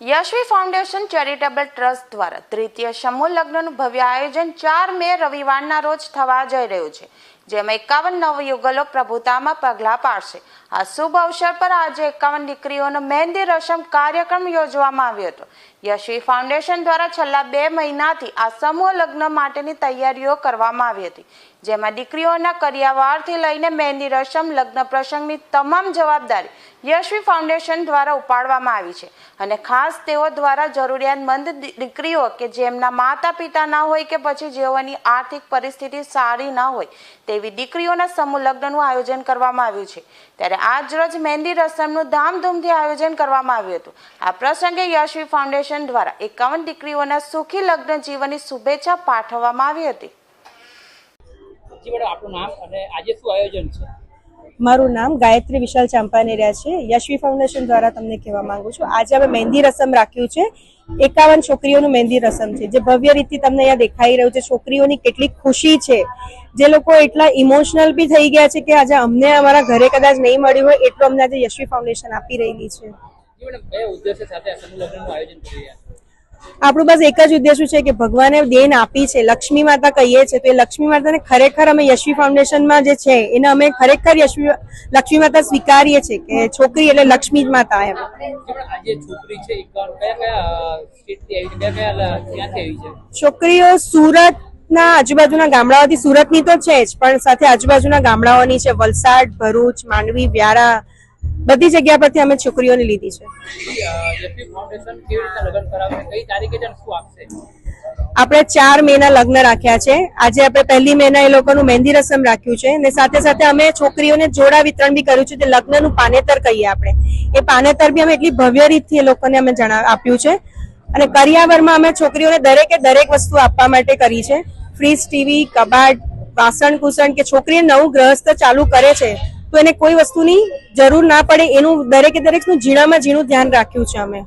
Yashvi foundation charitable trust દ્વારા તૃતીય સમૂહ લગ્નનું ભવ્ય આયોજન ચાર મે રવિવારના રોજ થવા જઈ રહ્યું છે, જેમાં એકાવન નવયુગલો પ્રભુતામાં પગલાં પાડશે. આ શુભ અવસર પર આજે એકાવન દીકરીઓનો મહેંદી રસમ કાર્યક્રમ યોજવામાં આવ્યો હતો. યશવી ફાઉન્ડેશન દ્વારા છેલ્લા બે મહિનાથી આ સમૂહ લગ્ન માટેની તૈયારીઓ કરવામાં આવી હતી, જેમાં દીકરીઓના કરિયાવારથી લઈને મહેંદી રસમ, લગ્ન પ્રસંગની તમામ જવાબદારી યશવી ફાઉન્ડેશન દ્વારા ઉપાડવામાં આવી છે. અને ખાસ તેઓ દ્વારા જરૂરિયાતમંદ દીકરીઓ કે જેમના માતા પિતા ના હોય કે પછી જેઓની આર્થિક પરિસ્થિતિ સારી ના હોય, તેવી દીકરીઓના સમૂહ લગ્નનું આયોજન કરવામાં આવ્યું છે. ત્યારે આજ રોજ મહેંદી રસમનું ધામધૂમથી આયોજન કરવામાં આવ્યું હતું. આ પ્રસંગે યશવી ફાઉન્ડેશન દ્વારા એકાવન દીકરીઓના સુખી લગ્ન જીવનની શુભેચ્છા પાઠવવામાં આવી હતી. જી નામ અને આજે શું આયોજન છે? મારું નામ ગાયત્રી વિશાલ ચાંપાનેરિયા છે. યશવી ફાઉન્ડેશન દ્વારા તમને કહેવા માંગુ છું. આજે અમે મહેંદી રસમ રાખ્યું છે. એકાવન છોકરીઓનું મહેંદી રસમ છે. જે ભવ્ય રીતથી તમને અહીંયા દેખાઈ રહ્યું છે. છોકરીઓની કેટલી ખુશી છે. જે લોકો એટલા ઇમોશનલ બી થઈ ગયા છે કે આજે અમને અમારા ઘરે કદાચ નહીં મળ્યું હોય એટલું અમને આજે યશવી ફાઉન્ડેશન આપી રહેલી છે. બે ઉદ્દેશ્ય સાથે આયોજન કરી રહ્યા છે. આપણું બસ એક જ ઉદ્દેશ છે કે ભગવાને દેન આપી છે. લક્ષ્મી માતા કહીએ છીએ તો એ લક્ષ્મી માતાને ખરેખર અમે યશવી ફાઉન્ડેશનમાં જે છે એને અમે ખરેખર યશવી લક્ષ્મી માતા સ્વીકારીએ છીએ કે છોકરી એટલે લક્ષ્મી જ માતા એમ. છોકરીઓ સુરત સુરતના આજુબાજુના ગામડાઓથી સુરતની તો છે જ પણ સાથે આજુબાજુના ગામડાઓની છે વલસાડ ભરૂચ માંડવી વ્યારા બધી જગ્યા પરથી અમે છોકરીઓને લીધી છે. આપણે ચાર મેના લગ્ન રાખ્યા છે. આજે આપણે પહેલી મેના એ લોકોનું મહેંદી રસમ રાખ્યું છે અને સાથે સાથે અમે છોકરીઓને જોડા વિતરણ બી કર્યું છે તે લગ્નનું પાનેતર કહીએ આપણે. એ પાનેતર બી અમે એટલી ભવ્ય રીતથી એ લોકોને અમે જણાવ આપ્યું છે. અને કરિયાવરમાં અમે છોકરીઓને દરેકે દરેક વસ્તુ આપવા માટે કરી છે. ફ્રીજ, ટીવી, કબાટ વાસણ કુસણ કે છોકરીએ નવું ગ્રહસ્થ ચાલુ કરે છે તો એને કોઈ વસ્તુની જરૂર ના પડે, એનું દરેકે દરેકનું ઝીણામાં ઝીણું ધ્યાન રાખ્યું છે અમે.